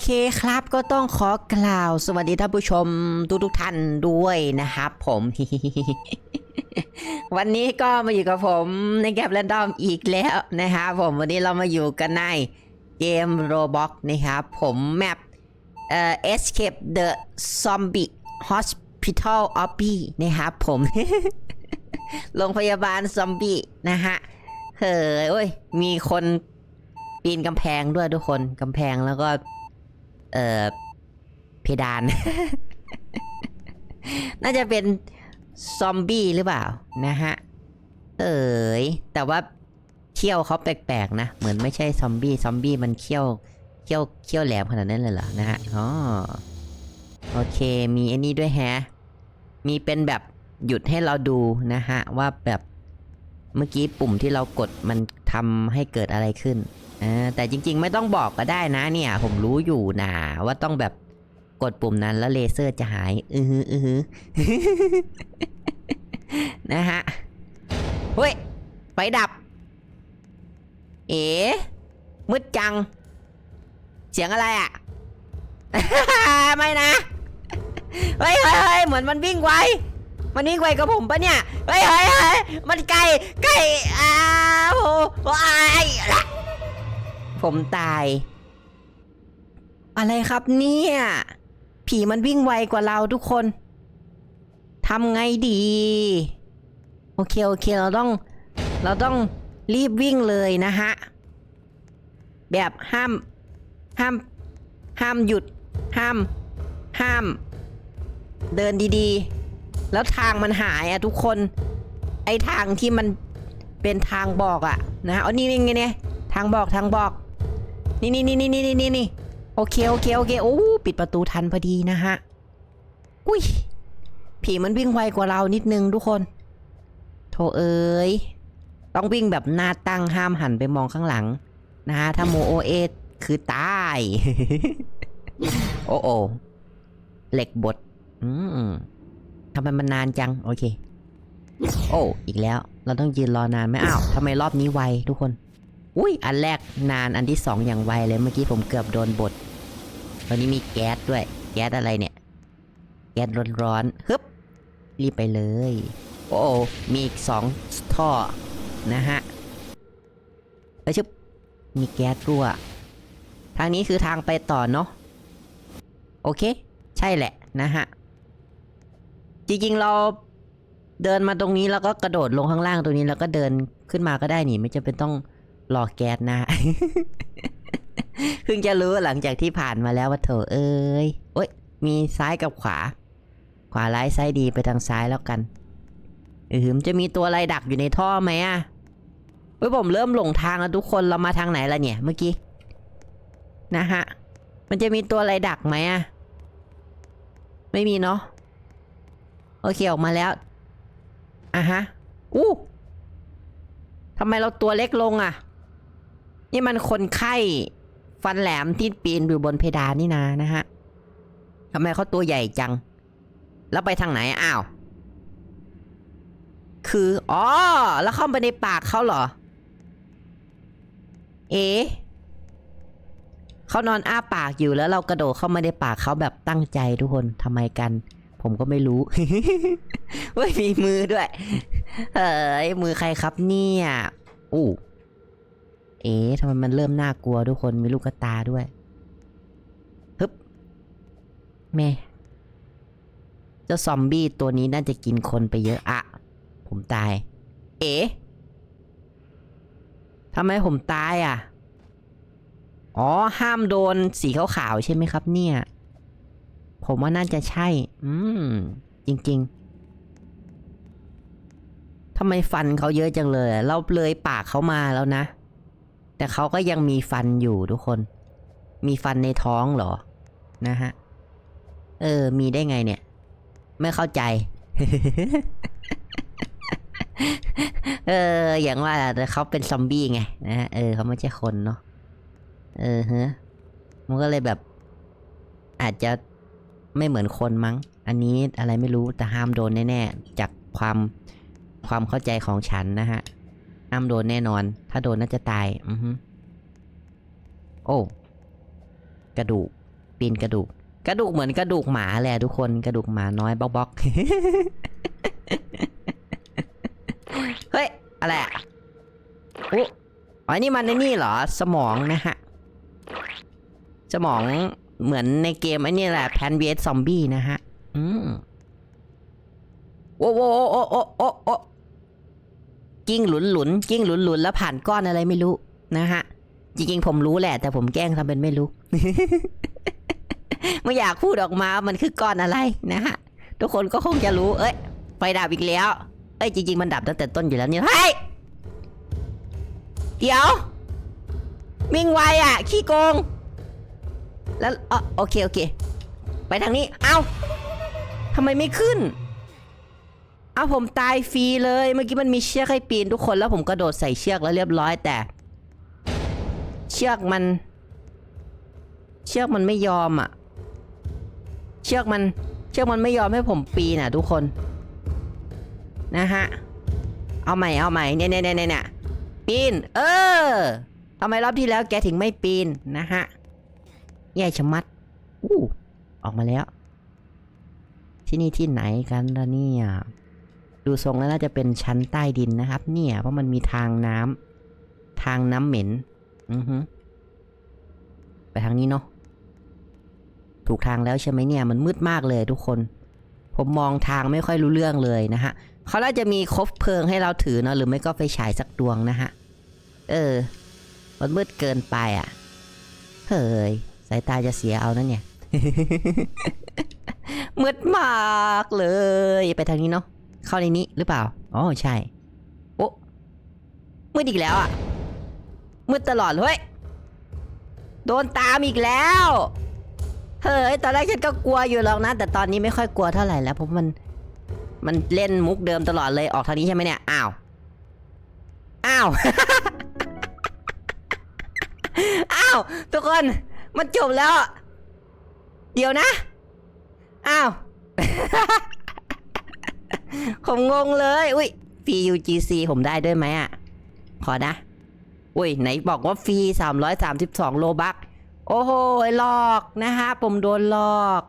เคครับก็ต้องขอกล่าวสวัสดีท่านผู้ชมทุกทุกท่านด้วยนะครับผมวันนี้ก็มาอยู่กับผมในแกปแรนดอมอีกแล้วนะครับผมวันนี้เรามาอยู่กันในเกม Roblox นะครับผมแมปเอ่อ Escape the Zombie Hospital Obby นะครับผมโรงพยาบาลซอมบี้นะฮะเฮ้ยโอ้ยมีคนปีนกำแพงด้วยทุกคนกำแพงแล้วก็ เอ่อ เพดาน น่าจะเป็นซอมบี้หรือเปล่านะฮะ เอ้ยแต่ว่าเขี้ยวเขาแปลกๆนะ เหมือนไม่ใช่ซอมบี้ ซอมบี้มันเขี้ยว เขี้ยว เขี้ยวแหลมขนาดนั้นเลยเหรอ นะฮะ อ๋อ โอเค มีไอ้นี่ด้วยแฮะ มีเป็นแบบหยุดให้เราดูนะฮะ ว่าแบบเมื่อกี้ปุ่มที่เรากดมัน ทำให้เกิดอะไรขึ้นอ่าแต่จริงๆ ไม่ต้องบอกก็ได้นะเนี่ย ผมรู้อยู่นะว่าต้องแบบกดปุ่มนั้นแล้วเลเซอร์จะหาย อือหืออือหือนะฮะ เฮ้ย ไฟดับ เอ๋มืดจัง เสียงอะไรอะไม่นะเฮ้ยเฮ้ยเฮ้ยเหมือนมันวิ่งไว มันวิ่งไวกับผมปะเนี่ย เฮ้ยเฮ้ยเฮ้ยมันไกลไกลอ้า วโอ้ยผมตาย อะไรครับเนี่ย ผีมันวิ่งไวกว่าเราทุกคนทำไงดี โอเค โอเค เราต้อง เราต้องรีบวิ่งเลยนะฮะ แบบห้าม ห้าม ห้ามหยุด ห้าม ห้าม เดินดีๆ แล้วทางมันหายอะทุกคน ไอทางที่มัน เป็นทางบอกอะนะฮะอ๋อนี่นี่ไงเนี่ยทางบอกทางบอก นี่นี่นี่นี่นี่นี่นี่โอเคโอเคโอเคโอ้ปิดประตูทันพอดีนะฮะอุ้ยผีมันวิ่งไวกว่าเรานิดนึงทุกคน โถเอ้ยต้องวิ่งแบบหน้าตั้งห้ามหันไปมองข้างหลัง นะฮะถ้าโมโอเอคือตาย โอ้โอเหล็กบดอืมทำไมมันนานจัง โอเค โอ้อีกแล้ว เราต้องยืนรอนานไหมอ้าวทำไมรอบนี้ไวทุกคน อุ้ยอันแรกนานอันที่สองอย่างไวเลยเมื่อกี้ผมเกือบโดนบดตอนนี้มีแก๊สด้วย แก๊สอะไรเนี่ย แก๊สร้อนๆฮึบรีบไปเลย โอ้มีอีกสองท่อนะฮะไปชึบมีแก๊สรั่ว ทางนี้คือทางไปต่อเนาะโอเค ใช่แหละนะฮะ จริงๆเรา เดินมาตรงนี้แล้วก็กระโดดลงข้างล่างตรงนี้แล้วก็เดินขึ้นมาก็ได้นี่ ไม่จำเป็นต้องรอแก๊สนะ เพิ่งจะรู้หลังจากที่ผ่านมาแล้วว่าเถอะเอ้ยโอ้ยมีซ้ายกับขวา ขวาร้ายซ้ายดีไปทางซ้ายแล้วกันเออมจะมีตัวอะไรดักอยู่ในท่อไหมอะเฮ้ยผมเริ่มหลงทางแล้วทุกคนเรามาทางไหนละเนี่ยเมื่อกี้นะฮะ มันจะมีตัวอะไรดักไหมอะ ไม่มีเนาะ โอเคออกมาแล้ว อะฮะ อู้ทำไมเราตัวเล็กลงอะนี่มันคนไข้ ฟันแหลมที่ปีนอยู่บนเพดานนี่นานะฮะทำไมเขาตัวใหญ่จัง แล้วไปทางไหนอ้าว คือ อ๋อ แล้วเข้าไปในปากเขาเหรอ เอ๊ะเขานอนอ้าปากอยู่แล้วเรากระโดดเข้ามาในปากเขาแบบตั้งใจทุกคนทำไมกัน ผมก็ไม่รู้เฮ้ยมีมือด้วย เอ้ยมือใครครับเนี่ยอู้เอ๊ะทำไมมันเริ่มน่ากลัวทุกคนมีลูกตาด้วยฮึบแม่เจ้าซอมบี้ตัวนี้น่าจะกินคนไปเยอะอะ ผมตาย เอ๋ทำไมผมตายอะ อ๋อ ห้ามโดนสีขาวๆใช่ไหมครับเนี่ย ผมว่าน่าจะใช่ อืม จริง ๆ ทำไมฟันเขาเยอะจังเลย เราเลยปากเขามาแล้วนะ แต่เขาก็ยังมีฟันอยู่ทุกคน มีฟันในท้องเหรอ นะฮะ เออ มีได้ไงเนี่ย ไม่เข้าใจ เออ อย่างว่าแต่เขาเป็นซอมบี้ไง นะฮะ เออ เขาไม่ใช่คนเนาะ เออฮะมันก็เลยแบบ อาจจะ ไม่เหมือนคนมั้ง อันนี้อะไรไม่รู้แต่ห้ามโดนแน่ๆ จากความความเข้าใจของฉันนะฮะ ห้ามโดนแน่นอน ถ้าโดนน่าจะตาย อือฮึโอ้ กระดูก ปีนกระดูก กระดูกเหมือนกระดูกหมาแหละทุกคน กระดูกหมาน้อยบล็อกบล็อกเฮ้ย อะไรอะอุ๊อ๋อนี่มันในนี่เหรอ สมองนะฮะ สมอง เหมือนในเกมไอ้นี่แหละแพนเวสซอมบี้นะฮะ อืมโอ้โอ้โอ้โอ้โอ้โอ้กิ้งหลุนหลุนกิ้งหลุนหลุนแล้วผ่านก้อนอะไรไม่รู้นะฮะ จริงๆ ผมรู้แหละ แต่ผมแกล้งทำเป็นไม่รู้ ไม่อยากพูดออกมามันคือก้อนอะไรนะฮะ ทุกคนก็คงจะรู้ เอ้ยไฟดับอีกแล้ว เอ้ยจริง ๆ มันดับตั้งแต่ต้นอยู่แล้วเนี่ยเฮ้ยเดี๋ยววิ่งไวอะ ขี้โกง แล้วอ๋อโอเคโอเค ไปทางนี้ เอ้าทำไมไม่ขึ้น เอาผมตายฟรีเลย เมื่อกี้มันมีเชือกให้ปีนทุกคนแล้วผมกระโดดใส่เชือกแล้วเรียบร้อยแต่ เชือกมัน เชือกมันไม่ยอมอะ เชือกมัน เชือกมันไม่ยอมให้ผมปีนอะ ทุกคน นะฮะ เอาใหม่เอาใหม่เนี่ยเนี่ยเนี่ยเนี่ยปีน เออทำไมรอบที่แล้วแกถึงไม่ปีนนะฮะ แย่ชะมัด อู้ ออกมาแล้ว ที่นี่ที่ไหนกันล่ะเนี่ย ดูทรงแล้วน่าจะเป็นชั้นใต้ดินนะครับ เนี่ย เพราะมันมีทางน้ำ ทางน้ำเหม็น อือฮึไปทางนี้เนาะ ถูกทางแล้วใช่ไหมเนี่ย มันมืดมากเลยทุกคน ผมมองทางไม่ค่อยรู้เรื่องเลยนะฮะ เขาน่าจะมีคบเพลิงให้เราถือเนาะ หรือไม่ก็ไฟฉายสักดวงนะฮะ เออ มันมืดเกินไปอะ เฮ้ย สายตาจะเสียเอานะเนี่ยมืดมากเลย ไปทางนี้เนาะเข้าในนี้หรือเปล่าอ๋อใช่ โอ้มืดอีกแล้วอะมืดตลอดเลยเฮ้ยโดนตามอีกแล้วเฮ้ยตอนแรกฉันก็กลัวอยู่หรอกนะ แต่ตอนนี้ไม่ค่อยกลัวเท่าไหร่แล้วเพราะมัน มันเล่นมุกเดิมตลอดเลยออกทางนี้ใช่ไหมเนี่ยอ้าวอ้าวอ้าวทุกคน มันจบแล้ว เดี๋ยวนะ อ้าว ผมงงเลย อุ้ยฟรี UGC ผมได้ด้วยไหมอะ ขอนะ อุ้ยไหนบอกว่าฟรี 332 โลบัก โอ้โหหลอกนะฮะ ผมโดนหลอก